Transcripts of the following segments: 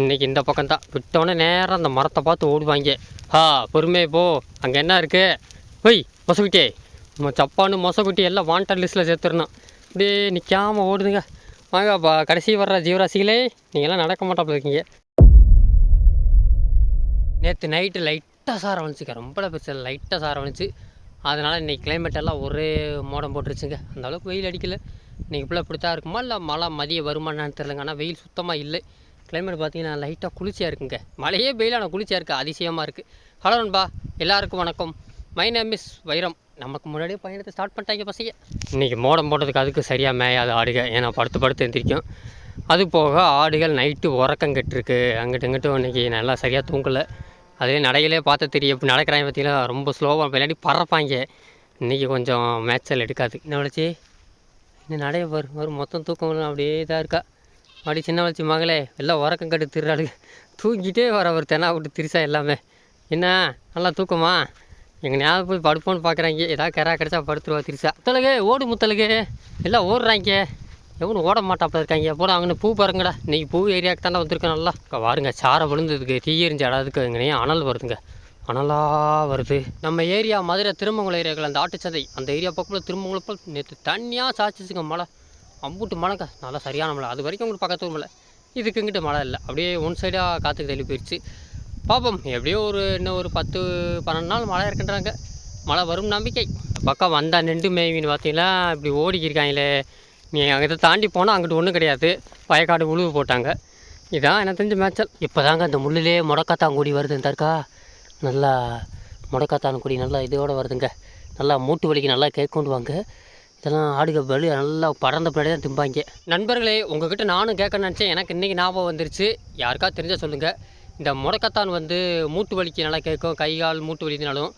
இன்னைக்கு இந்த பக்கம்தான். விட்டோன்னே நேரம் அந்த மரத்தை பார்த்து ஓடுவாங்க. ஹா பொறுமையே போ. அங்கே என்ன இருக்குது ஒய் மொசக்குட்டி. நம்ம சப்பானு மொசக்குட்டி எல்லாம் வாண்டட் லிஸ்ட்டில் சேர்த்துடணும். அப்படியே நிற்காம ஓடுதுங்க. வாங்க பா கடைசி வர்ற ஜீவராசிகளே நீங்கள்லாம் நடக்க மாட்டாப்புல இருக்கீங்க. நேற்று நைட்டு லைட்டாக சாரம் வந்துச்சுங்க. ரொம்ப பெருசு லைட்டாக சாரம் வந்துச்சு. அதனால் இன்றைக்கி கிளைமேட் எல்லாம் ஒரே மோடம் போட்டுருச்சுங்க. அந்த அளவுக்கு வெயில் அடிக்கலை. இன்றைக்கி ஃபுல்லாக இப்படி தான் இருக்குமா? இல்லை மழை மதிய வருமானான்னு தெரிலங்க ஆனால் வெயில் சுத்தமாக இல்லை. கிளைமேட் பார்த்தீங்கன்னா லைட்டாக குளிர்ச்சியாக இருக்குங்க. மழையே ஆனால் குளிர்ச்சியாக இருக்குது அதிசயமாக இருக்குது ஹலோ நண்பா எல்லாருக்கும் வணக்கம். மை நேம் இஸ் வைரம். நமக்கு முன்னாடியே பயணத்தை ஸ்டார்ட் பண்ணிட்டாங்க பசங்க. இன்றைக்கி மோடம் போட்டதுக்கு அதுக்கு சரியாக மேயாது ஆடுக ஏன்னா படுத்து படுத்து எந்திரிக்கும். அது போக ஆடுகள் நைட்டு உறக்கம் கெட்டிருக்கு. அங்கிட்டு இங்கிட்டும் இன்றைக்கி நல்லா சரியாக தூங்கலை. அதே நடையிலே பார்த்து தெரியும் எப்படி நடக்கிறாங்க பார்த்தீங்கன்னா ரொம்ப ஸ்லோவாக விளையாடி பறப்பாங்க. இன்றைக்கி கொஞ்சம் மேட்சல் எடுக்காது. என்ன வளர்ச்சி? இன்னும் நடைய வரும் வரும் மொத்தம் தூக்கம் அப்படியே தான் இருக்கா. அப்படி சின்ன வளர்ச்சி மகளே எல்லாம் உறக்கம் கட்டு திருறாளு தூங்கிட்டே வர ஒரு தெனா விட்டு திரிசா எல்லாமே. என்ன நல்லா தூக்கமா? எங்கள் ஞாபகம் போய் படுப்போன்னு பார்க்குறாங்க ஏதாவது கரா கிடச்சா படுத்துருவா திரிசா. முத்தலகு ஓடு முத்தலகு எல்லாம் ஓடுறாங்க. எவனும் ஓட மாட்டாப்பில் இருக்காங்க. போட அங்கே பூ பாருங்கடா. இன்றைக்கி பூ ஏரியாவுக்கு தானே வந்திருக்கேன் நல்லா. இங்க பாருங்க சாரை விழுந்ததுக்கு தீ எரிஞ்ச இடத்துக்கு எங்கனையும் அனல் வருதுங்க. அனலாக வருது. நம்ம ஏரியா மதுரை திருமங்கலம் ஏரியாக்கள் அந்த ஆட்டுச்சந்தை அந்த ஏரியா பக்கத்தில் திருமங்கலப்பல் நேற்று தண்ணியாக சாச்சிச்சுங்க மழை. அம்புட்டு மழைக்கா நல்லா சரியான மழை. அது வரைக்கும் உங்களுக்கு பக்கத்து மழை. இதுக்கு இங்கிட்டு மழை இல்லை. அப்படியே ஒன் சைடாக காற்றுக்கு தள்ளி போயிடுச்சு பார்ப்போம் எப்படியோ ஒரு இன்னும் ஒரு பத்து பன்னெண்டு நாள் மழை இருக்குன்றாங்க. மழை வரும் நம்பிக்கை. பக்கம் வந்தால் நெண்டு மேவின்னு பார்த்தீங்கன்னா இப்படி ஓடிக்கிருக்காங்களே. நீ அங்கே தாண்டி போனால் அங்கிட்டு ஒன்றும் கிடையாது. வயக்காடு உழுவு போட்டாங்க. இதான் எனக்கு தெரிஞ்ச மேய்ச்சல். இப்போ தாங்க அந்த முள்ளிலே முடக்காத்தாங்குடி வருதுன்னு தற்கா நல்லா முடக்காத்தான்குடி நல்லா இதோடு வருதுங்க. நல்லா மூட்டு வலிக்கு நல்லா கேட்கொண்டு வாங்க. இதெல்லாம் ஆடுக வலி நல்லா பறந்த பின்னாடி தான் திம்பாங்க. நண்பர்களே உங்ககிட்ட நானும் கேட்க நினச்சேன். எனக்கு இன்றைக்கி ஞாபகம் வந்துருச்சு. யாருக்கா தெரிஞ்சால் சொல்லுங்கள் இந்த முடக்கத்தான் வந்து மூட்டு வலிக்கு நல்லா கேட்கும். கை கால் மூட்டு வலினாலும்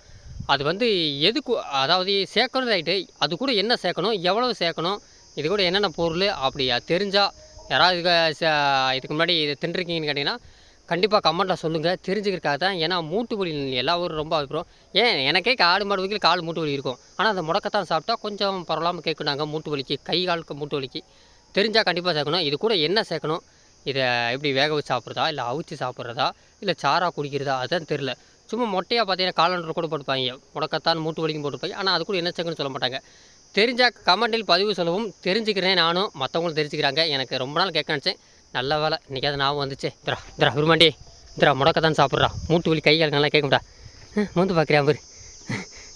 அது வந்து எதுக்கு அதாவது சேர்க்கணும் ரைட்டு அது கூட என்ன சேர்க்கணும்? எவ்வளவு சேர்க்கணும்? இது கூட என்னென்ன பொருள்? அப்படியா தெரிஞ்சால் யாராவது இதுக்கு முன்னாடி இதை தின்றுருக்கீங்கன்னு கேட்டிங்கன்னா கண்டிப்பாக கமெண்ட்டில் சொல்லுங்கள் தெரிஞ்சுக்கிறக்காக தான். ஏன்னா மூட்டு வலி எல்லா ஊரும் ரொம்ப அப்புறம் ஏன்? எனக்கே காடு மாடு வகையில் கால் மூட்டு வலி இருக்கும். ஆனால் அந்த முடக்கத்தான் சாப்பிட்டா கொஞ்சம் பரவலாமல் கேட்குனாங்க மூட்டு வலிக்கு கை காலுக்கு மூட்டு வலிக்கு. தெரிஞ்சால் கண்டிப்பாக சேர்க்கணும். இது கூட என்ன சேர்க்கணும்? இதை எப்படி வேக வச்சு சாப்பிட்றதா? இல்லை அவிச்சு சாப்பிட்றதா? இல்லை சாரா குடிக்கிறதா? அதுதான் தெரில சும்மா மொட்டையாக பார்த்தீங்கன்னா காலண்டர் கூட போட்டுப்பாங்க. முடக்கத்தான் மூட்டு வலிக்கும் போட்டுப்பாங்க. ஆனால் அது கூட என்ன சேர்க்கணும்னு சொல்ல மாட்டாங்க. தெரிஞ்சால் கமெண்டில் பதிவு சொல்லவும். தெரிஞ்சுக்கிறேன் நானும். மற்றவங்களும் தெரிஞ்சுக்கிறாங்க. எனக்கு ரொம்ப நாள் கேட்க நினச்சேன். நல்ல வேலை. இன்றைக்காவது ஞாபகம் வந்துச்சு. திரா திரா உருமாண்டி. திரா முடக்கத்தான் சாப்பிட்றா. மூட்டு வலி கை கால் நல்லா கேட்கும்டா மூந்து பார்க்குறியா பாரு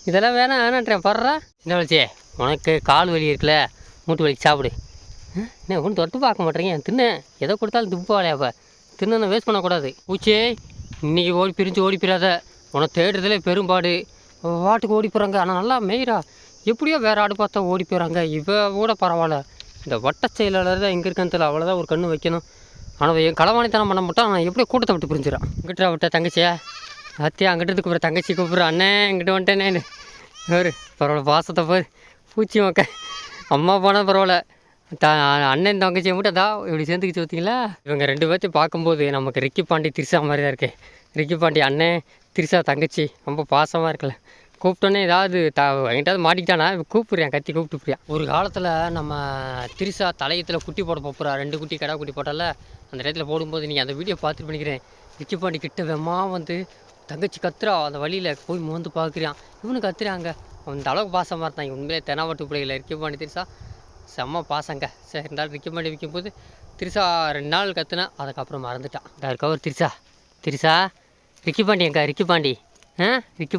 இதெல்லாம் வேணாம் வேணான்றேன் படுறா என்ன வலிச்சே உனக்கு கால் வலி இருக்குல்ல மூட்டு வலிக்கு சாப்பிடு. என்ன ஒன்றும் தொட்டு பார்க்க மாட்டேறீங்க? தின்னு. எதை கொடுத்தாலும் துப்பாளையாப்பா தின்னு வேஸ்ட் பண்ணக்கூடாது. பூச்சே இன்றைக்கி ஓடி பிரிஞ்சு ஓடி போயிடாத உனக்கு தேடுறதுலே பெரும்பாடு. வாட்டுக்கு ஓடி போகிறாங்க ஆனால் நல்லா மெயிரா எப்படியோ வேறு ஆடு பார்த்தா ஓடி போயிடறாங்க இவ கூட பரவாயில்ல. இந்த வட்ட செயலாளர் தான் எங்கே இருக்கான்னு தெரியல. அவ்வளோதான் ஒரு கண்ணு வைக்கணும். ஆனால் என் களவாணித்தனம் பண்ண மாட்டான். நான் எப்படியோ கூட்டத்தை விட்டு பிரிஞ்சிடான் இங்கிட்ட விட்ட தங்கச்சியா. அத்தியா அங்கிட்ட இருந்து கூப்பிட்ற தங்கச்சி கூப்பிட்ற அண்ணே இங்கிட்ட வந்துட்டேனே. ஒரு பரவாயில்ல பாசத்தை பாரு பூச்சி மக்க. அம்மா போனால் பரவாயில்ல. த அண்ணன் தங்கச்சியை மட்டும் அதான் இப்படி சேர்ந்துக்கிச்சு பார்த்தீங்களா இவங்க ரெண்டு பேர்த்தையும் பார்க்கும்போது நமக்கு ரிக்கி பாண்டி திரிசா மாதிரி தான் இருக்கு. ரிக்கி பாண்டி அண்ணன் திரிசா தங்கச்சி ரொம்ப பாசமாக இருக்குல்ல கூப்பிட்டோன்னே ஏதாவது த என்கிட்ட மாட்டிக்கிட்டானா? கூப்பிட்றேன் கத்தி கூப்பிட்டுப்பியான் ஒரு காலத்தில் நம்ம திரிசா தலையத்தில் குட்டி போட போகிறா ரெண்டு குட்டி கடா குட்டி போட்டால அந்த இடத்துல போடும்போது நீங்கள் அந்த வீடியோ பார்த்துட்டு பண்ணிக்கிறேன். ரிக்கி கிட்ட வெம்மா வந்து தங்கச்சி கத்துறா அந்த வழியில் போய் மோந்து பார்க்குறான் இவனு கத்துறாங்க. அந்த அளவுக்கு பாசமாக இருந்தாங்க உண்மையிலே தெனாவட்டு பிள்ளைகளை விக்கிப்பாண்டி பாண்டி திரிசா. செம்ம பாசங்க. சரி இருந்தாலும் விக்கிப்பாண்டி விற்கும்போது திரிசா ரெண்டு நாள் கத்துனா அதுக்கப்புறம் மறந்துட்டான். இந்த இருக்கவர் திரிசா. திரிசா ரிக்கி பாண்டி எங்க ரிக்கி பாண்டி ஆ?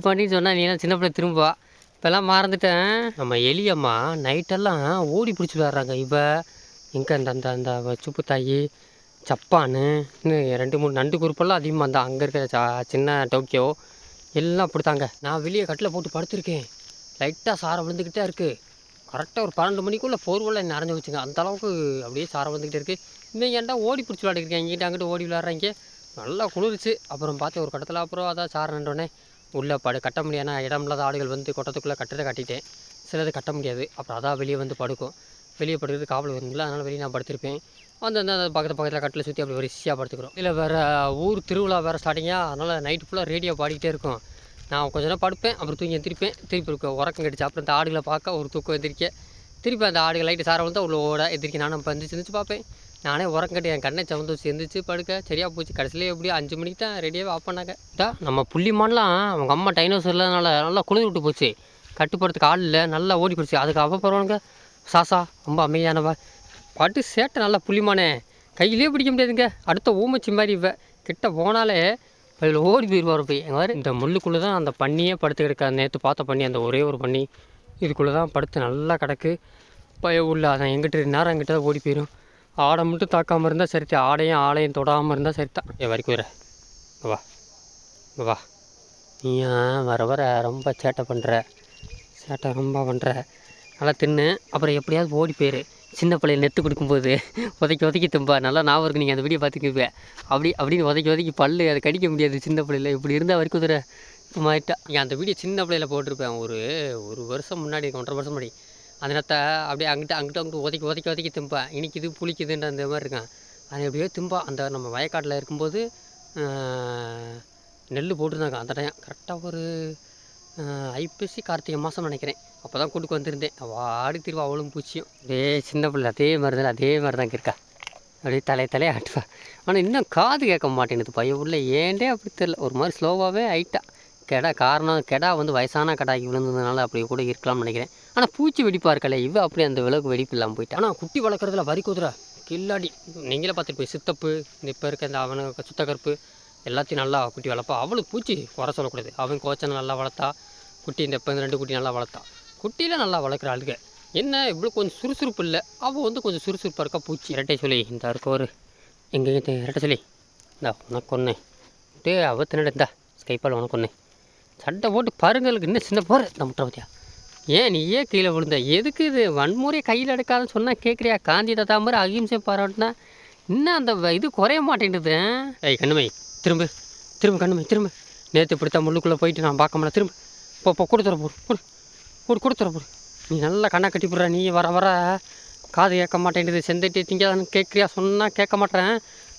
பாண்டின்னு சொன்னால் நீ எல்லாம் சின்ன பிள்ளை திரும்புவா. இப்போல்லாம் மறந்துட்டேன். நம்ம எலியம்மா நைட்டெல்லாம் ஓடி பிடிச்சி விளாட்றாங்க. இவ எங்கே அந்த அந்த அந்த சுப்பு தாயி ஜப்பானு ரெண்டு மூணு நண்டு குரூப்பெல்லாம் அதிகமாக இருந்தா அங்கே இருக்கிற சா சின்ன டோக்கியோ எல்லாம் அப்படித்தாங்க. நான் வெளியே கட்டில் போட்டு படுத்திருக்கேன். லைட்டாக சாரை விழுந்துக்கிட்டே இருக்குது கரெக்டாக ஒரு பன்னெண்டு மணிக்குள்ளே போர்வெல்லாம் என்ன அரைஞ்சு வச்சுங்க. அந்த அளவுக்கு அப்படியே சாரை வந்துக்கிட்டே இருக்குது இன்னும் ஏன்டா ஓடி பிடிச்சி விளாடிருக்கேன் இங்கிட்ட அங்கிட்ட ஓடி விளாட்றாங்க. நல்லா குளிர்ச்சி. அப்புறம் பார்த்து ஒரு கட்டத்தில் அப்புறம் அதான் சாரை நின்றோடனே உள்ளே படு கட்ட முடியாத இடம் இல்லாத ஆடுகள் வந்து கொட்டத்துக்குள்ளே கட்டத்தை கட்டிட்டேன். சிலது கட்ட முடியாது. அப்புறம் அதான் வெளியே வந்து படுக்கும். வெளியே படுக்கிறது காவல் வருங்களா அதனால் வெளியே நான் படுத்திருப்பேன். வந்து அந்த அந்த பக்கத்து பக்கத்தில் கட்டில் சுற்றி அப்படி வரிசையாக படுத்துக்கிறோம். இல்லை வேறு ஊர் திருவிழா வேறு ஸ்டார்டிங்காக அதனால் நைட்டு ஃபுல்லாக ரேடியோ பாடிக்கிட்டே இருக்கும். நான் கொஞ்ச நேரம் படுப்பேன் அப்புறம் தூங்கி எந்திரிப்பேன். திருப்பி இருக்கும் உறக்கம் கடிச்சு அப்புறம் இந்த ஆடுகளை பார்க்க ஒரு தூக்கம் எந்திரிக்க. திருப்பி அந்த ஆடுகள் லைட்டு சாரம் வந்து உள்ள ஓட எந்திரிக்க. நானும் இப்போ எந்திரிச்சு எந்திரிச்சு பார்ப்பேன். நானே உறங்கட்டு என் கண்ணை சவந்து சேர்ந்துச்சு படுக்க. சரியாக போச்சு. கடைசியில் எப்படியும் அஞ்சு மணிக்கு தான் ரெடியாகவே ஆஃப் பண்ணாங்க. இதான் நம்ம புள்ளிமான்லாம் அவங்க அம்மா டைனோஸ் இல்லாதனால நல்லா குளிர் விட்டு போச்சு. கட்டுப்படுறதுக்கு ஆள் இல்லை. நல்லா ஓடி போச்சு அதுக்கு அவ சாசா ரொம்ப அமைதியானவ. பாட்டு சேட்டை நல்லா புள்ளிமானே கையிலே பிடிக்க முடியாதுங்க. அடுத்த ஊமச்சி மாதிரி இவ. கிட்ட போனாலே அதில் ஓடி போயிடுவார் போய். எங்கள் மாதிரி இந்த முள்ளுக்குள்ளே தான் அந்த பண்ணியே படுத்து கிடக்க. நேற்று பார்த்த பண்ணி அந்த ஒரே ஒரு பண்ணி இதுக்குள்ளே தான் படுத்து நல்லா கிடக்கு. பய உள்ள அதான் எங்கிட்ட நேரம் எங்கிட்ட தான் ஓடி போயிடும் ஆடை மட்டும் தாக்காமல் இருந்தால் சரித்தான் ஆடையும் ஆடையும் தொடாமல் இருந்தால் சரித்தான் என் வரைக்கும் வா. வா. நீ ஏன் வர வர ரொம்ப சேட்டை பண்ணுற சேட்டை ரொம்ப பண்ணுற நல்லா தின்னு அப்புறம் எப்படியாவது ஓடி போயிரு. சின்ன பிள்ளைய நெத்து கொடுக்கும்போது உதைக்கி உதைக்கி தும்பா. நல்லா ஞாபகம் இருக்கு நீங்கள் அந்த வீடியோ பார்த்துக்குவே அப்படி அப்படின்னு உதைக்கி உதைக்கி பல்லு அதை கடிக்க முடியாது சின்ன பிள்ளையில். இப்படி இருந்தால் வரைக்கும் குதிரை மாறிட்டா நீங்கள் அந்த வீடியோ சின்ன பிள்ளையில் போட்டிருப்பேன் ஒரு ஒரு வருஷம் முன்னாடி இருக்கும், ஒன்றரை வருஷம் முன்னாடி. அந்த நேரத்தை அப்படியே அங்கிட்ட அங்கிட்ட அங்கிட்ட உதைக்கி உதைக்கி உதைக்கி திம்பா. இது புளிக்குதுன்ற அந்த மாதிரி இருக்கான். அது எப்படியோ திம்பா. அந்த நம்ம வயக்காட்டில் இருக்கும்போது நெல் போட்டிருந்தாங்க அந்த டைம் கரெக்டாக ஒரு ஐப்பசி கார்த்திகை மாதம் நினைக்கிறேன். அப்போ தான் கூட்டுக்கு வந்திருந்தேன். அவள் ஆடி திருவா அவளும் பூச்சியும். அதே சின்ன பிள்ளை அதே மாதிரி தான் அதே மாதிரி தான் இருக்கா. அப்படியே தலையை தலையை ஆட்டுவா. ஆனால் இன்னும் காது கேட்க மாட்டேங்குது. பையன் உள்ள ஏன்டே அப்படி தெரில ஒரு மாதிரி ஸ்லோவாகவே ஆயிட்டா. கெடா காரணம் கெடா வந்து வயசான கடாக்கி விழுந்ததுனால அப்படி கூட இருக்கலாம்னு நினைக்கிறேன். ஆனால் பூச்சி வெடிப்பாக இருக்கல இவ அப்படி அந்த விளக்கு வெடிப்பு இல்லாமல் போயிட்டா. ஆனால் குட்டி வளர்க்குறதுல வரி குதிரை கில்லாடி. நீங்களே பார்த்துட்டு போய் சித்தப்பு இந்த இப்போ இருக்க இந்த அவனுக்கு சுத்தக்கருப்பு எல்லாத்தையும் நல்லா குட்டி வளர்ப்பா. அவளுக்கு பூச்சி குறை சொல்லக்கூடாது. அவன் கோச்சனை நல்லா வளர்த்தா குட்டி இந்த இப்போ இந்த ரெண்டு குட்டி நல்லா வளர்த்தா. குட்டியில் நல்லா வளர்க்குற ஆளுங்க என்ன இவ்வளோ கொஞ்சம் சுறுசுறுப்பு இல்லை. அவள் வந்து கொஞ்சம் சுறுசுறுப்பாக இருக்கா பூச்சி. இரட்டை சொல்லி இந்த இருக்க ஒரு. எங்கே இரட்டை சொல்லி. இந்தா உனக்கு ஒன்று டே அவள் தின்னட இந்தா. ஸ்கைப்பால் உனக்கு ஒன்று சட்டை போட்டு பாருங்களுக்கு இன்னும் சின்ன போகிற இந்த முட்டை பற்றியா ஏன் நீயே கீழே விழுந்த? எதுக்கு இது? வன்முறையை கையில் எடுக்காதுன்னு சொன்னால் கேட்குறியா? காந்தி தாத்தா மாதிரி அகிம்சை பாராட்டினா இன்னும் அந்த இது குறைய மாட்டேங்குது ஏய் கண்ணுமை திரும்ப திரும்ப கண்ணுமை திரும்ப. நேற்று பிடித்தா முள்ளுக்குள்ளே போயிட்டு நான் பார்க்க முடியல. திரும்ப. போ போ கொடுத்துற போடு கொடு. கொடு கொடுத்துற போடு. நீ நல்லா கண்ணை கட்டி போடுற நீ வர வர. காது கேட்க மாட்டேங்குது செந்தட்டி திங்காதான்னு கேட்குறியா சொன்னால் கேட்க மாட்டேன்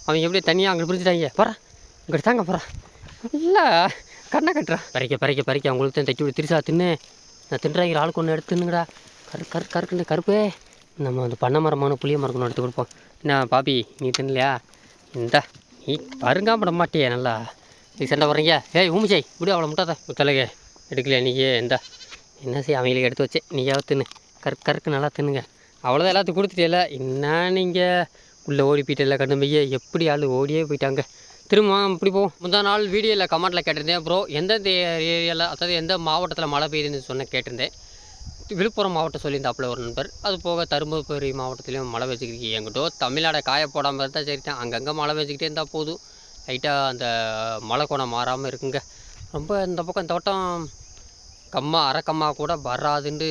அவன் எப்படி தனியாக அங்கே பிரிச்சுட்டாங்க போகிறேன் இங்கிட்டு தாங்க போகிறேன் நல்லா கண்ணை கட்டுறான் பறிக்க பறிக்க பறிக்க அவங்களுக்கு தான் தைச்சி விடு திருசா தின்னு நான் தின்றாங்க ஆளுக்கு ஒன்று எடுத்து கரு கரு கருக்குன்னு கருப்பே. நம்ம அந்த பண்ணை மரமான புளிய மரக்கணும் எடுத்து கொடுப்போம். என்ன பாபி நீ தின்னலையா? இந்தா நீ பருங்காமட மாட்டியே நல்லா. நீ சண்டை போகிறீங்க ஏய் ஊமிச்சை இப்படி அவ்வளோ முட்டாத தலைக எடுக்கலையா நீயே? இந்தா. என்ன செய்ய அவங்களுக்கு எடுத்து வச்சேன் நீயாவது தின்னு. கரு கருக்கு நல்லா தின்னுங்க. அவ்வளோதான் எல்லாத்துக்கும் இல்லை என்ன நீங்கள் உள்ளே ஓடி போயிட்டல கண்ணு மைய எப்படி ஆள் ஓடியே போயிட்டாங்க? திரும்ப இப்படி போவோம். முந்தா நாள் வீடியோவில் கமெண்ட்டில் கேட்டிருந்தேன் ப்ரோ எந்தெந்த ஏரியாவில் அதாவது எந்த மாவட்டத்தில் மழை பெய்யுதுன்னு சொன்ன கேட்டிருந்தேன். விழுப்புரம் மாவட்டம் சொல்லியிருந்தாப்புல ஒரு நண்பர். அது போக தருமபுரி மாவட்டத்துலேயும் மழை பெஞ்சிக்கிட்டு எங்கிட்டோ தமிழ்நாடை காய போடாமல் இருந்தால் சரி தான். அங்கங்கே மழை பெஞ்சிக்கிட்டே இருந்தால் போதும். லைட்டாக அந்த மழை கோணம் மாறாமல் இருக்குங்க. ரொம்ப இந்த பக்கம் இந்த வட்டம் கம்மா அறக்கம்மா கூட வராதுன்னு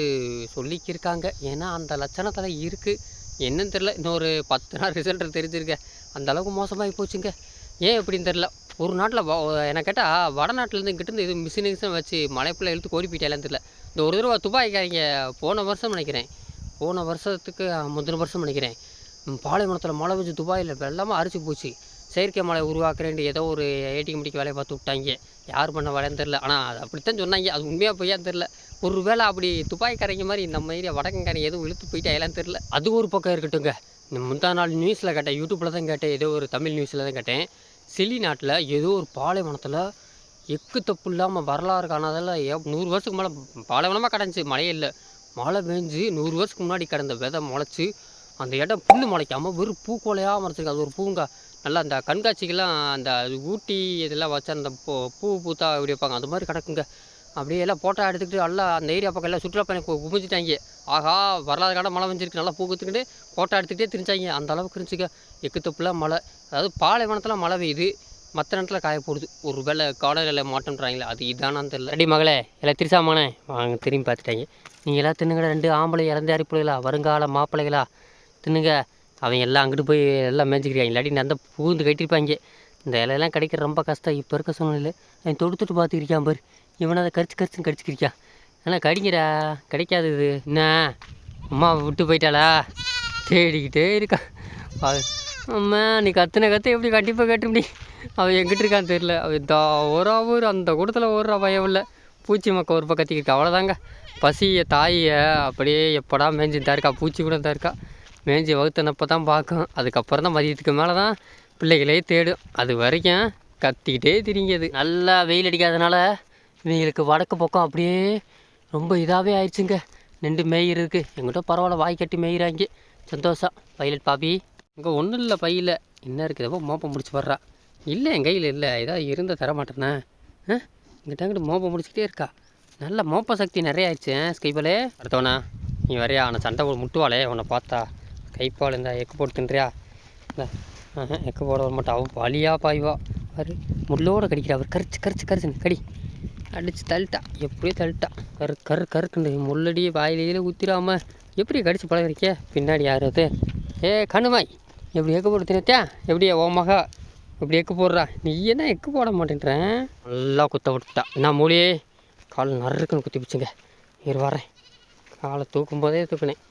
சொல்லிக்கிருக்காங்க. ஏன்னா அந்த லட்சணத்தில் இருக்குது என்னன்னு தெரில இன்னொரு பத்து நாள் ரிசல்ட் தெரிஞ்சிருக்க. அந்த அளவுக்கு மோசமாகி போச்சுங்க. ஏன் எப்படின்னு தெரில ஒரு நாட்டில் என்ன கேட்டால் வடநாட்டிலேருந்து இங்கிட்டேருந்து இது மிஷின் மிஷின் வச்சு மலைப்பில் இழுத்து கோடி போயிட்டாலேன்னு தெரியல. இந்த ஒரு தடவை துபாய்க்காரங்க போன வருஷம் நினைக்கிறேன். போன வருஷத்துக்கு முந்தின வருஷம் நினைக்கிறேன். பாலைவனத்தில் மழை வச்சு துபாயில் வெள்ளமாக அரிச்சு போச்சு. செயற்கை மழை உருவாக்குறேன்ட்டு ஏதோ ஒரு ஏடிஎம் முடிக்க வேலையை பார்த்து விட்டாங்க. யார் பண்ண வேலைன்னு தெரில ஆனால் அது அப்படித்தான் சொன்னாங்க. அது உண்மையாக பொய்யான்னு தெரில ஒரு வேளை அப்படி துபாய்க்காரங்க மாதிரி நம்ம ஏரியா வடக்கங்காரங்க எதுவும் இழுத்து போயிட்டாங்களான்னு தெரில அது ஒரு பக்கம் இருக்கட்டுங்க இந்த முந்தா நாள் நியூஸில் கேட்டேன் யூடியூப்பில் தான் கேட்டேன் ஏதோ ஒரு தமிழ் நியூஸில் தான் கேட்டேன். சிலி நாட்டில் ஏதோ ஒரு பாலைவனத்தில் எக்கு தப்பு இல்லாமல் வரலாறு காணாதில் நூறு வருஷத்துக்கு மேலே பாலைவனமாக கிடந்துச்சு மழையே இல்லை. மழை பெஞ்சு நூறு வருஷத்துக்கு முன்னாடி கிடந்த விதை முளைச்சி அந்த இடம் புல் முளைக்காமல் வெறும் பூக்கோலையாக மறைச்சிருக்கு. அது ஒரு பூங்கா. நல்லா அந்த கண்காட்சிக்கெல்லாம் அந்த அது ஊட்டி இதெல்லாம் வச்சு அந்த பூ பூ பூத்தா அப்படி வைப்பாங்க? அது மாதிரி கிடக்குங்க. அப்படியே எல்லாம் ஃபோட்டோ எடுத்துக்கிட்டு எல்லாம் அந்த ஏரியா பக்கம் எல்லாம் சுற்றுலா பயணம் குமிஞ்சிட்டாங்க. ஆகா வரலாறு காலம் மழை பெஞ்சிருக்கு. நல்லா பூ குத்துக்கிட்டு ஃபோட்டோ எடுத்துக்கிட்டே திரிஞ்சாங்க. அந்த அளவுக்கு இருந்துச்சுங்க. எக்கு தப்புலாம் மழை. அதாவது பாலைவனத்தில் மழை பெய்யுது மற்ற நேரத்தில் காய போடுது. ஒரு வேளை காடலில் மாட்டோன்றாங்களே அது இதானான்னு தெரியல. ரெடி மகளே எல்லாம் திருசாமானே வாங்க திரும்பி பார்த்துட்டாங்க. நீங்கள் எல்லாம் தின்னுங்கடா ரெண்டு ஆம்பளை இறந்து அரிப்புலைகளா வருங்கால மாப்பிள்ளைகளா. தின்னுங்க. அவங்க எல்லாம் அங்கிட்டு போய் எல்லாம் மேய்ச்சிக்கிறாங்க இல்லாட்டி அந்த பூந்து கட்டியிருப்பாங்க. இந்த இலையெல்லாம் கிடைக்கிற ரொம்ப கஷ்டம். இப்போ இருக்க சூழ்நிலை அவன் தொடுத்துட்டு பார்த்துக்கிறியான் பாரு. இவனை அதை கடிச்சு கடிச்சுன்னு கடிச்சிக்கிறியா? ஆனால் கடிங்கடா கிடைக்காது இது. என்ன? அம்மா விட்டு போயிட்டாளா? தேடிக்கிட்டே இருக்கா பா அம்மா நீ கத்துன கற்று எப்படி கண்டிப்பாக கேட்டு முடி அவள் எங்கிட்டு இருக்கான்னு தெரியல. அவள் தா ஒரு ஊர் அந்த கூட்டத்தில் ஒரு பயம் இல்லை பூச்சி மக்க ஒரு பக்கம் கத்திக்கிட்டு அவ்வளோதாங்க பசிய தாயை அப்படியே எப்படா மேய்ஞ்சுன்னு தான் இருக்கா பூச்சி கூட தான் இருக்கா மேய்ஞ்சி வகுத்தனப்போ தான் பார்க்கும். அதுக்கப்புறம் தான் மதியத்துக்கு மேலே தான் பிள்ளைகளே தேடும். அது வரைக்கும் கத்திக்கிட்டே திரிங்கியது நல்லா வெயில் அடிக்காதனால இவங்களுக்கு வடக்கு பக்கம் அப்படியே ரொம்ப இதாகவே ஆயிடுச்சுங்க. நின்று மேயிருக்கு எங்கிட்ட பரவாயில்ல வாய் கட்டி மேய்கிறாங்க சந்தோஷம். பைலட் பாபி இங்கே ஒன்றும் இல்லை பையில். என்ன இருக்குது மோப்பம் முடிச்சு வர்றா. இல்லை என் கையில் இல்லை. ஏதாவது இருந்தால் தர மாட்டேனே ஆ? இங்கிட்ட அங்கிட்ட மோப்பம் முடிச்சுக்கிட்டே இருக்கா. நல்ல மோப்ப சக்தி நிறைய ஆயிடுச்சு ஸ்கைபாலே அடுத்தவனா நீ வரையா? அவனை சண்டை போட்டு முட்டுவாளே உன்னை பார்த்தா. கைப்பால் இந்த எக்கு போட்டு தின்றியா? இந்த எக்கு போட வர மாட்டா. அவன் வழியாக பாய்வா. பாரு முள்ளோடு கடிக்கிறா. அவர் கரிச்சு கரிச்சு கரிச்சுன்னு. கடி. அடித்து தள்ளிட்டா. எப்படியோ தள்ளிட்டா. கரு கரு கருக்குண்டு முள்ளடியே வாயிலையில ஊற்றிடாம எப்படி கடிச்சு பழகிறீங்க பின்னாடி யார் அது? ஏ கண்ணுமாய். எப்படி எக்கு போட்டு எப்படியா ஓ மகா? இப்படி எக்கு போடுறா? நீ என்ன எக்கு போட மாட்டேன்றேன் நல்லா குத்த விட்டுட்டா என்ன மூலியே கால் நறுக்குன்னு குத்தி பிடிச்சுங்க இரு வரேன். காலை தூக்கும் போதே தூக்குனேன்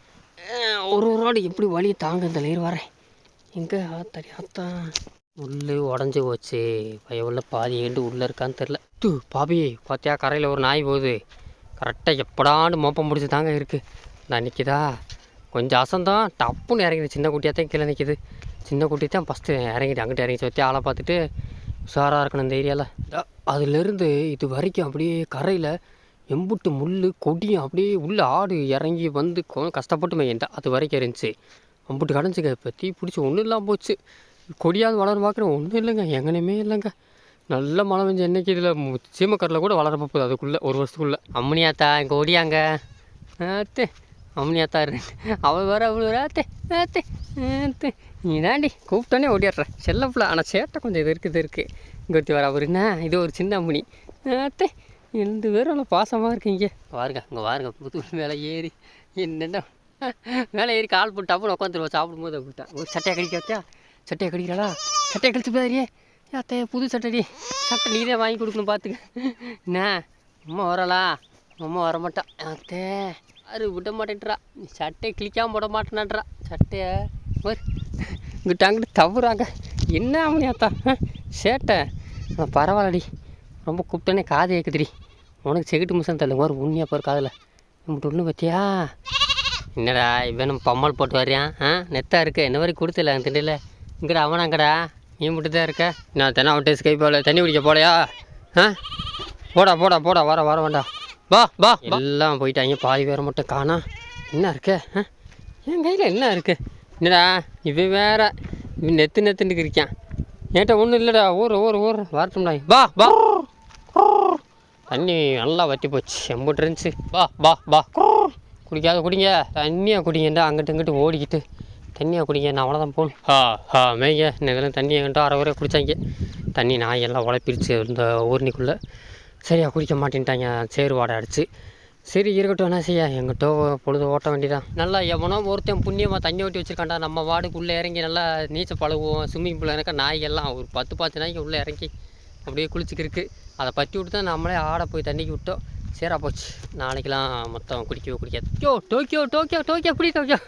ஒரு ஒரு ஆடு எப்படி வலியை தாங்க இந்த இரு வரேன். எங்கே ஆத்தாடி ஆத்தா. உள்ளே உடஞ்சி போச்சு. பைய உள்ள பாதி ஏண்டு உள்ளே இருக்கான்னு தெரில தூ பாபி பார்த்தியா கரையில் ஒரு நாய் போகுது. கரெக்டாக எப்படான்னு மோப்பம் முடிச்சு தாங்க இருக்குது நான் நிற்கிதா கொஞ்சம் அசந்தம் டப்புன்னு இறங்கிடு சின்ன குட்டியாக தான் கீழே நிற்கிது சின்ன குட்டி தான் ஃபஸ்ட்டு இறங்கிட்டு அங்கிட்ட இறங்கி சுற்றி ஆளை பார்த்துட்டு உஷாராக இருக்கணும் இந்த ஏரியாவில் அதுலேருந்து இது வரைக்கும் அப்படியே கரையில் எம்புட்டு முள் கொடியும் அப்படியே உள்ள ஆடு இறங்கி வந்து கஷ்டப்பட்டு மேய்யண்டா அது வரைக்கும் இருந்துச்சு. அம்புட்டு கடைஞ்சிக்க இப்போ தீ பிடிச்சி ஒன்றும் இல்லாமல் போச்சு. கொடியாவது வளர பார்க்குறேன் ஒன்றும் இல்லைங்க. எங்கனையுமே இல்லைங்க. நல்ல மழை பெஞ்சு என்றைக்கு இதில் சீமக்கரில் கூட வளர போகுது அதுக்குள்ளே ஒரு வருஷத்துக்குள்ளே. அம்மனியாத்தா இங்கே ஓடியாங்க? ஆத்தே அம்மனியாத்தா இருக்கு அவள் வேற அவள் வேற. ஆத்தே ஆத்தே ஆத்தே நீ தாண்டி கூப்பிட்டோன்னே ஓடிடுற செல்லப்பில் ஆனால் சேட்டை கொஞ்சம் இது இருக்குது இருக்குது இங்கே ஒருத்தி வர. அவர் என்ன? இது ஒரு சின்ன அம்மனி. ஆத்தே ரெண்டு பேரும் அவ்வளோ பாசமாக இருக்கீங்க. பாருங்க இங்கே பாருங்க. புது மேலே ஏறி. என்னென்ன? மேலே ஏறி கால் போட்டு அப்புறம் உட்காந்துருவோம் சாப்பிடும்போது அப்படின்ட்டான் ஒரு சட்டையை கடிக்க வச்சா சட்டையை கடிக்கிறாளா? சட்டையை கழிச்சு போதாரியே அத்தை புது சட்டடி சட்டை நீ தான் வாங்கி கொடுக்கணும் பார்த்துக்க என்ன? அம்மா வரலா? அம்மா வர மாட்டான் யாரு விட மாட்டேன்றா நீ சட்டையை கிளிக்காமல் போட மாட்டேனான்றா சட்டையை இங்கிட்ட அங்கிட்டு தவறாங்க என்ன அவனியாத்தா சேட்டை. பரவாயில்லடி. ரொம்ப கூப்பிட்டோன்னே காது ஏக்குதுடி உனக்கு செகிட்டு மிஷன் தள்ளுங்க. ஒரு உண்மையாக போகிற காதில். நம்மகிட்ட ஒன்று பற்றியா என்னடா இவன் நம்ம பம்மல் போட்டு வரையான் ஆ நெத்தா இருக்கு. என்ன வரைக்கும் கொடுத்துல திண்டில் இங்கடா அவனாங்கடா. நீ மட்டும் தான் இருக்க? நான் தானே அவன் டேஸ்ட் கை போல தண்ணி குடிக்க போலையா? ஆ? போடா போடா போடா. வர வர வேண்டாம். வா வா எல்லாம் போயிட்டாங்க. பாதி பேரை மட்டும் காணா. என்ன இருக்கு? ஆ? என் கையில் என்ன இருக்கு? என்னடா இவன் வேற. இவன் நெத்து நெத்துன்னு இருக்கான். என்கிட்ட ஒன்றும் இல்லைடா. ஊர் ஊர் ஊர். வரட்டும்டா வா வா. தண்ணி நல்லா வற்றி போச்சு. எம்பிட்டு இருந்துச்சு. வா வா வா. குடிக்காத குடிங்க. தண்ணியாக குடிங்கண்டா அங்கிட்டு இங்கிட்டு ஓடிக்கிட்டு. தண்ணியாக குடிங்க. நான் அவ்வளோதான் போகணும். ஹா ஹா மேய்ங்க. இன்னும் தண்ணி எங்கிட்ட அரை வரை குடித்தாங்க தண்ணி நாய் எல்லாம் உழைப்பிருச்சு. இந்த ஊர்னிக்குள்ளே சரியா குடிக்க மாட்டேன்ட்டாங்க. சேறு வாடை அடிச்சு. சரி இருக்கட்டும் என்ன செய்ய? எங்கிட்ட பொழுது ஓட்ட வேண்டியதான் நல்லா எவனோ ஒருத்தன் புண்ணியமாக தண்ணி ஓட்டி வச்சிருக்கான்டா. நம்ம வாடுக்குள்ளே இறங்கி நல்லா நீச்சல் பழகுவோம். ஸ்விம்மிங் பூல் இருக்க நாய்கள்லாம் ஒரு பத்து பாத்து நாய்க்கு உள்ளே இறங்கி அப்படியே குளிச்சுக்கிருக்கு அதை பற்றி விட்டு தான் நம்மளே ஆட போய் தண்ணிக்கு விட்டோம். சேரா போச்சு நாளைக்கெல்லாம் மொத்தம் குடிக்கவே குடிக்காது. யோ டோக்கியோ டோக்கியோ டோக்கியோ எப்படி டோக்கியோ.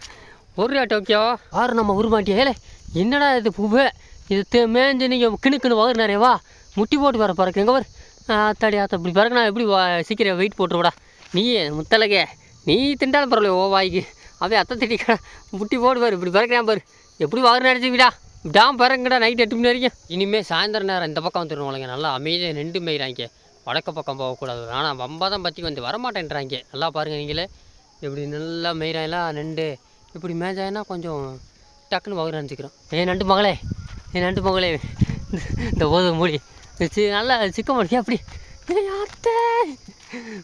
ஒருயா டோக்கியோ. ஆறு நம்ம உருமாட்டியா ஏலே. என்னடா இது பூவே இது மேஞ்சு நீங்கள் கிணுக்குன்னு வகுறு நிறையவா முட்டி போட்டு வர பிறகு எங்கே வரும் ஆத்தாடி ஆத்தா இப்படி பிறகு நான் எப்படி சீக்கிரம் வெயிட் போட்டுருவடா. நீ முத்தலகே நீ திண்டாலும் பரவாயில்ல ஓ வாய்க்கு. அவன் அத்தை திட்டிக்கடா முட்டி போடுவார் இப்படி பிறக்கிறான் பாரு. எப்படி வகுறு நினச்சிக்கிடா இப்படாம் பாருங்கடா நைட் எட்டு மணி வரைக்கும். இனிமேல் சாயந்தரம் நேரம் இந்த பக்கம் வந்துடுவாங்க நல்லா அமைதியாக நின்று மேய்கிறாங்க வடக்கு பக்கம் போகக்கூடாது. ஆனால் வம்பா தான் பற்றி வந்து வரமாட்டேன்றாங்க. நல்லா பாருங்கள் நீங்களே. இப்படி நல்லா மேய்றாங்களா நண்டு இப்படி மேய்ஞ்சாங்கன்னா கொஞ்சம் டக்குன்னு வகுறு நினச்சிக்கிறோம். ஏன் நண்டு மகளே. ஏன் நண்டு மகளே. இந்த போதும் மூடி. சி நல்லா சிக்க மாட்டேன் அப்படி. ஏய் அத்தை.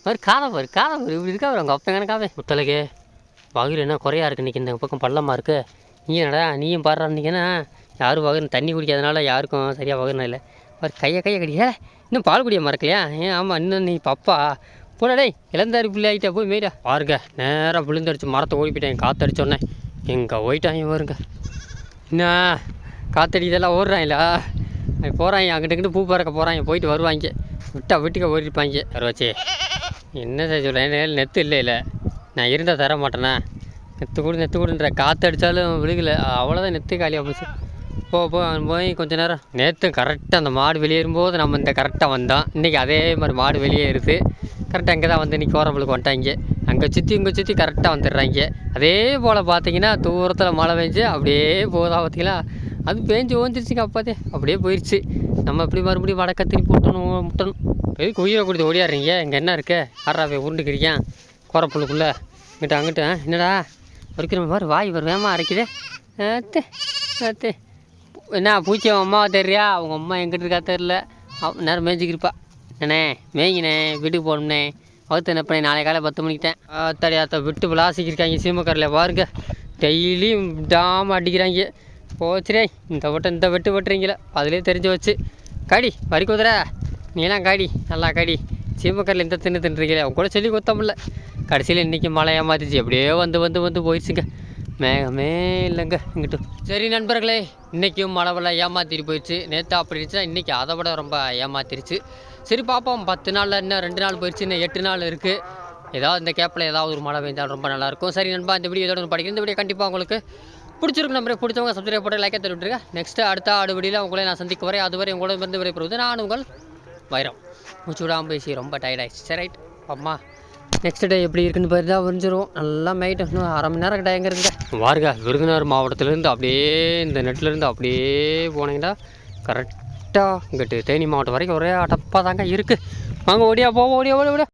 பாரு காதை பாரு காதை பாரு. இப்படி இருக்கா அவர் உங்கள் கணக்காவே முத்தலகே வகுறு என்ன குறையா இருக்கு இன்றைக்கி இந்த பக்கம் பள்ளமாக இருக்கு. நீ என்னடா நீயும் பாடுறான்னீங்கன்னா யாரும் வகுறு தண்ணி குடிக்காதனால யாருக்கும் சரியாக வகுறுனா இல்லை. ஒரு கையை கையை கடிக்க இன்னும் பால் குடிய மறக்கலையா? ஏன் ஆமாம் இன்னும் நீ பப்பா. போடா டேய் இளந்தாரி பிள்ளை ஆகிட்டா போய் மேடா பாருங்க நேராக விழுந்தடிச்சு மரத்தை ஓடி போயிட்டேன் காத்தடிச்சோன்னே எங்கே போயிட்டான் பாருங்க. என்ன காத்தடி இதெல்லாம் ஓடுறாங்களா போகிறாங்க அங்கிட்ட இங்கிட்டு பூ பறக்க போகிறாங்க போயிட்டு வருவாங்க. விட்டா வீட்டுக்கு ஓடிருப்பாங்க. வச்சு என்ன செய்ய சொல்கிறேன் நெத்து இல்லை இல்லை. நான் இருந்தால் தர மாட்டேனா? நெத்து கூட நெத்து கூடன்ற காற்று அடித்தாலும் விழுகல. அவ்வளோதான் நெத்து காலியாக போச்சு. போ போய் கொஞ்ச நேரம். நேற்று கரெக்டாக அந்த மாடு வெளியேறும்போது நம்ம இந்த கரெக்டாக வந்தோம். இன்றைக்கி அதே மாதிரி மாடு வெளியேறுது கரெக்டாக அங்கே தான் வந்து இன்றைக்கி கோரம்பளுக்கு வந்துட்டாங்க. அங்கே சுற்றி இங்கே சுற்றி கரெக்டாக வந்துடுறாங்க. அதே போல் பார்த்தீங்கன்னா தூரத்தில் மழை பெஞ்சு அப்படியே போதா பார்த்தீங்களா? அது பேஞ்சு ஓந்துருச்சுங்க அப்பாதே. அப்படியே போயிடுச்சு நம்ம எப்படி மறுபடியும் வடக்க திருப்பி விட்டணும் முட்டணும். எதுக்கு உயிரை கொடுத்து ஓடியாடுறீங்க. இங்கே என்ன இருக்கு? ஆறாவே உருண்டுக்கிறீங்க குறப்புள்ளுக்குள்ளே இங்கிட்ட அங்கிட்ட என்னடா என்னடா? வரைக்கிற பாரு வாய் வரும் வேமா அரைக்குதே. அத்தே அத்தே என்ன பூச்சி அவன் அம்மாவை தெரியா? அவங்க அம்மா எங்கிட்ட இருக்கா தெரில அவ- நேரம் மேய்ஞ்சிக்கிருப்பா. என்னண்ணே மேய்ங்கண்ணே வீட்டுக்கு போனோம்னே வகுத்து என்னப்பண்ணே நாளை காலை பத்து மணிக்கிட்டேன். ஆத்தாடி அத்தை விட்டு விளாசிக்கிருக்காங்க சீமக்கரில் பாருங்க. டெய்லியும் விடாமல் அடிக்கிறாங்க. போச்சுரே இந்த வட்டம் இந்த வெட்டு வெட்டுறீங்களே அதிலே தெரிஞ்சு வச்சு கடி வரி குதிரை. நீலாம் காடி நல்லா காடி. சீமக்கரில் இந்த தின்னு தின்னுறீங்களே அவங்க கூட சொல்லி குத்தமில்ல கடைசியில் இன்றைக்கி மழை ஏமாத்திச்சு அப்படியே வந்து வந்து வந்து போயிடுச்சுங்க. மேகமே இல்லைங்க இங்கிட்டு சரி நண்பர்களே இன்றைக்கும் மழை வெள்ளம் ஏமாத்திட்டு போயிடுச்சு. நேற்று அப்படி இருந்துச்சுன்னா இன்றைக்கி அதை விட ரொம்ப ஏமாத்திருச்சு. சரி பார்ப்போம். பத்து நாளில் இன்னும் ரெண்டு நாள் போயிடுச்சு இன்னும் எட்டு நாள் இருக்குது ஏதாவது இந்த கேப்பில் ஏதாவது ஒரு மழை பெஞ்சால் ரொம்ப நல்லாயிருக்கும் சரி நண்பா இந்த வீடியோ இதோட படிக்கிறேன் இந்த வீடியோ கண்டிப்பாக உங்களுக்கு பிடிச்சிருக்கு நம்பரை பிடிச்சவங்க சப்ஸ்கிரைப் போட்டு லைக்கை தெரிவிட்டுருங்க. நெக்ஸ்ட் அடுத்த ஆடு உங்களை நான் சந்திக்க வரேன் அதுவரை உங்களோட வந்து விடைபெறுவது நான் உங்கள் வைரம். மூச்சு விடாமல் பேசி ரொம்ப டயர்டாயிடுச்சு சரி ரைட் அம்மா நெக்ஸ்ட் டே எப்படி இருக்குன்னு பாரு தான் புரிஞ்சிருவோம் நல்லா நைட் இன்னும் அரை மணி நேரம் கிட்ட எங்கே இருங்க. வாருங்க விருதுநகர் மாவட்டத்துலேருந்து அப்படியே இந்த நெட்லேருந்து அப்படியே போனீங்கன்னா கரெக்டாக இங்கிட்டு தேனி மாவட்டம் வரைக்கும் ஒரே அடப்பாக தாங்க இருக்குது வாங்க ஓடியா போவோம் ஓடியா ஓடியா ஓடியா.